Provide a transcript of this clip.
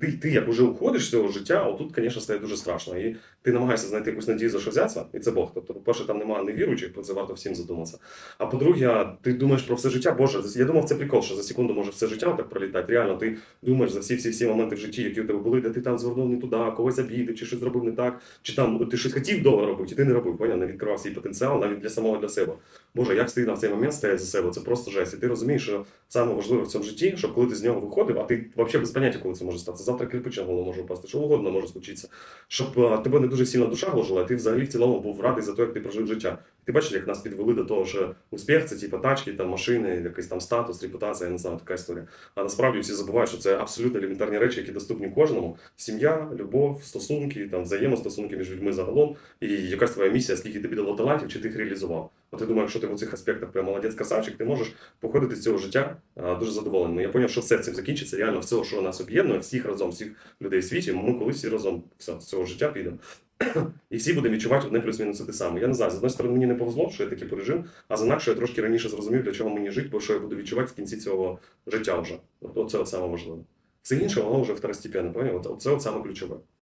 Ти, ти як уже уходиш з цього життя, а тут, звісно, стає дуже страшно. І ти намагаєшся знайти якусь надію за що взятися, і це Бог. Тобто, по-перше, там немає невіруючих, про це варто всім задуматися. А по-друге, ти думаєш про все життя. Боже, я думав, це прикол, що за секунду може все життя так пролітати. Реально, ти думаєш за всі всі всі моменти в житті, які у тебе були, де ти там звернув не туди, когось обідив, чи щось зробив не так, чи там ти щось хотів довго робити, і ти не робив, поняв, не відкривав свій потенціал навіть для самого для себе. Боже, як стидно в цей момент стоять за себе, це просто жесть. І ти розумієш, що саме важливе в цьому житті, щоб коли ти з нього виходив, а ти взагалі без поняття, коли це може статися. Завтра кирпич на голову може впасти, що угодно може случитися. Щоб а, тебе не дуже сильно душа гложила, а ти взагалі в цілому був радий за те, як ти прожив життя. Ти бачиш, як нас підвели до того, що успіх це типу тачки, там машини, якийсь там статус, репутація, я не знаю, така історія. А насправді всі забувають, що це абсолютно елементарні речі, які доступні кожному: сім'я, любов, стосунки, там взаємостосунки між людьми загалом, і якась твоя місія, скільки тобі дало талантів, чи ти їх реалізував. От я думаю, якщо ти в цих аспектах прям молодець красавчик, ти можеш походити з цього життя а, дуже задоволеним. Я зрозумів, що все цим закінчиться. Реально, все, що нас об'єднує, всіх разом, всіх людей в світі, ми колись всі разом все, з цього життя підемо. І всі будемо відчувати одне плюс-мінус те саме. Я не знаю, з одної сторони мені не повезло, що я такий пережив, а з інакше я трошки раніше зрозумів, для чого мені жити, бо що я буду відчувати в кінці цього життя вже. Оце от саме важливе. Все інше, воно вже второстепенно, поняв? От, це от саме ключове.